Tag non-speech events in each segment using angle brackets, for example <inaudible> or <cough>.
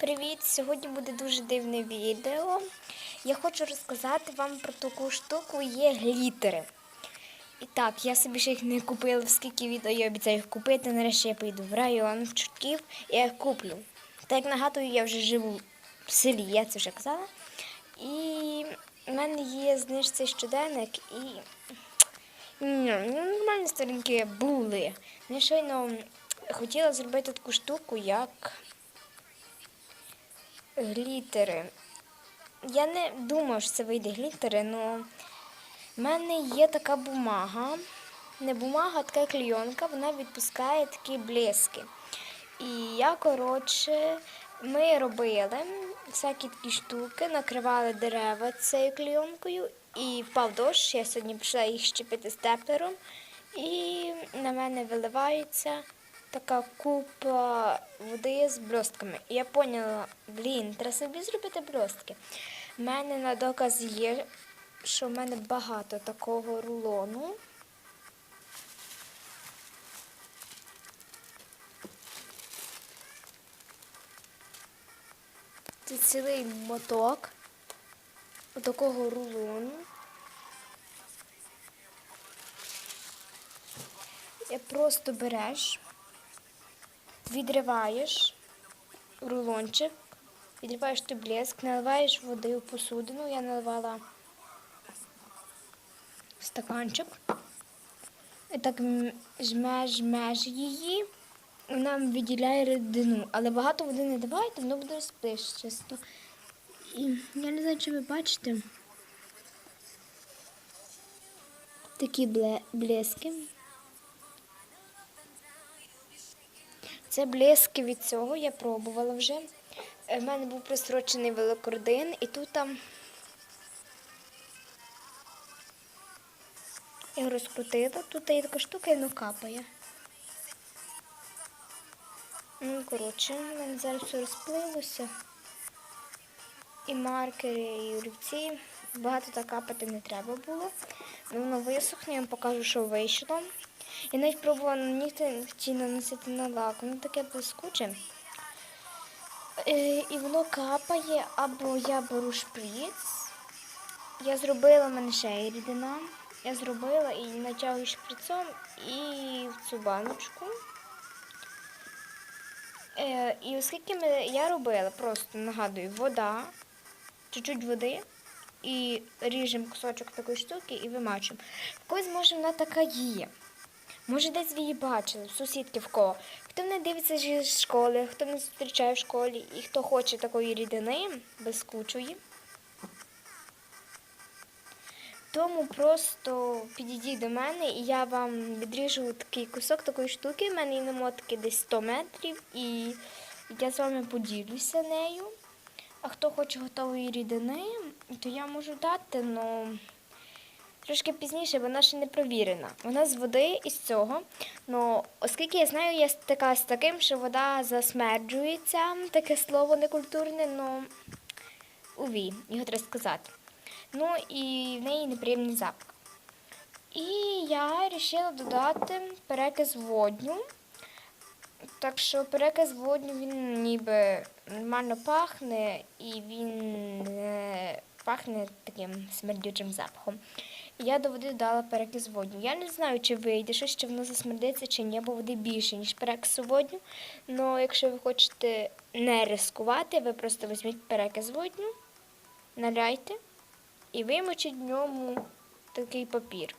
Привіт! Сьогодні буде дуже дивне відео. Я хочу розказати вам про таку штуку є глітери. І так, я собі ще їх не купила, оскільки відео я обіцяю їх купити. Нарешті я поїду в район, в Чортків, і я їх куплю. Так як нагадую, я вже живу в селі, я це вже казала. І в мене є знижцей щоденник і ну, нормальні сторінки були. Я щойно хотіла зробити таку штуку, як глітери. Я не думав, що це вийде глітери, але в мене є така бумага. Не бумага, а така клейонка, вона відпускає такі блиски. І я, коротше, ми робили всякі такі штуки, накривали дерева цією клейонкою і впав дощ. Я сьогодні пішла їх щепити степлером. І на мене виливається така купа води з блістками. І я поняла, блін, треба собі зробити блістки. У мене на доказ є, що в мене багато такого рулону. Це цілий моток такого рулону. І просто береш, відриваєш рулончик, відриваєш той блеск, наливаєш води у посудину. Я наливала стаканчик. І так жмеш, жмеш її. Вона виділяє рідину. Але багато води не давайте, воно буде розплищисто. І я не знаю, чи ви бачите такі бле- блески. Це блески від цього, я пробувала вже. У мене був просрочений великордин, і тут там я його розкрутила, тут є така штука, і воно капає. Ну, коротше, в мене зараз все розпливося. І маркери, і олівці. Багато так капати не треба було. Воно висохне, я вам покажу, що вийшло. Я навіть пробувала на нігті наносити на лак, воно таке блискуче. Е, І воно капає, або я беру шприц. Я зробила в мене ще є рідина. Я зробила і натягую шприцом і в цю баночку. Е, і оскільки я робила, просто нагадую, вода, чуть-чуть води і ріжемо кусочок такої штуки і вимачуємо. В когось може вона така є. Може, десь ви її бачили, сусідки в кого. Хто не дивиться зі школи, хто не зустрічає в школі і хто хоче такої рідини, безкучої. Тому просто підійдіть до мене і я вам відріжу такий кусок такої штуки. У мене є намотки десь 100 метрів, і я з вами поділюся нею. А хто хоче готової рідини, то я можу дати, але трошки пізніше, вона ще не провірена. Вона з води із цього. Ну, оскільки я знаю, я стикалася з таким, що вода засмерджується, таке слово некультурне, ну уві, його треба сказати. Ну і в неї неприємний запах. І я вирішила додати перекис водню. Так що перекис водню він ніби нормально пахне і він пахне таким смердючим запахом. Я до води додала перекис водню. Я не знаю, чи вийде щось, чи воно засмердиться, чи ні, бо води більше, ніж перекису водню. Ну, якщо ви хочете не ризикувати, ви просто візьміть перекис водню, наляйте і вимочіть в ньому такий папір.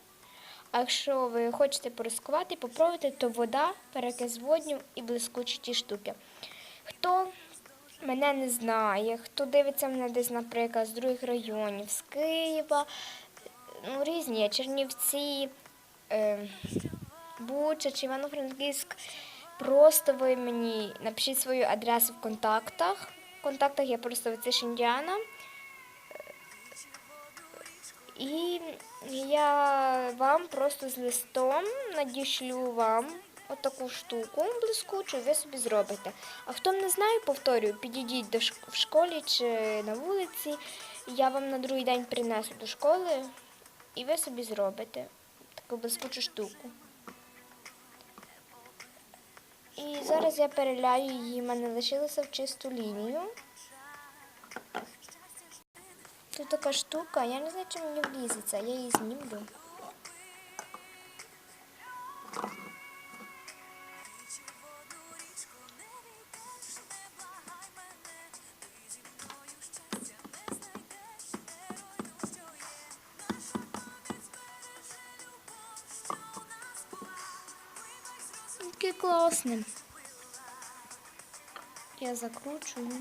А якщо ви хочете порискувати, попробуйте, то вода, перекис водню і блискучі ті штуки. Хто мене не знає, хто дивиться мене десь, наприклад, з других районів, з Києва, ну, різні, Чернівці, е, Буча чи Івано-Франківськ, просто ви мені напишіть свою адресу в контактах. В контактах я просто Вициш Індіана. І я вам просто з листом надішлю вам отаку штуку блискучу, ви собі зробите. А хто не знає, повторюю, підійдіть до шк- в школі чи на вулиці. Я вам на другий день принесу до школи, і ви собі зробите таку блискучу штуку. І зараз я переляю її, в мене лишилося в чисту лінію. Тут така штука, я не знаю, чи мені влізеться, я її знімлю. Такий класний. Я закручую.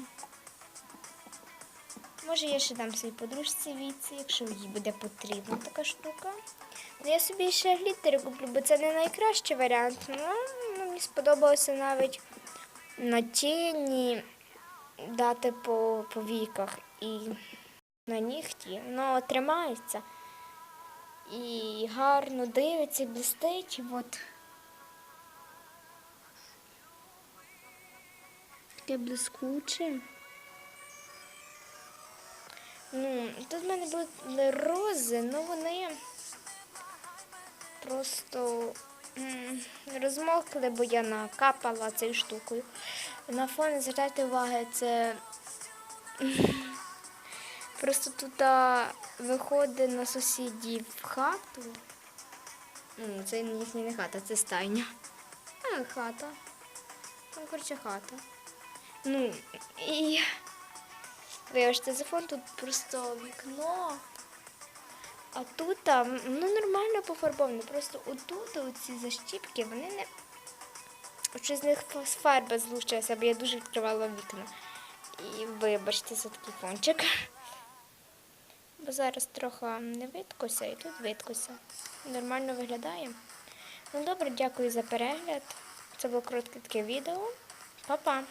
Може, я ще дам своїй подружці віці, якщо їй буде потрібна така штука. Ну, я собі ще глітери куплю, бо це не найкращий варіант. Ну, мені сподобалося навіть на тіні дати по, по віках і на нігті. Воно тримається. І гарно дивиться, блистить. Таке блискуче. Ну, тут в мене були рози, ну вони просто розмокли, бо я накапала цією штукою. На фон звертайте уваги, це <laughs> просто тут виходить на сусідів хату. Ну, це їхня не хата, це стайня. А, хата. Ну, коротше, хата. Ну, і вибачте, за фон тут просто вікно. А тут а, ну, нормально пофарбовано. Просто отут оці защіпки, вони не. Чи з них фарба злучилася, бо я дуже відкривала вікна. І вибачте за такий фончик. Бо зараз трохи не видкося і тут видкося. Нормально виглядає. Ну добре, дякую за перегляд. Це було коротке таке відео. Па-па!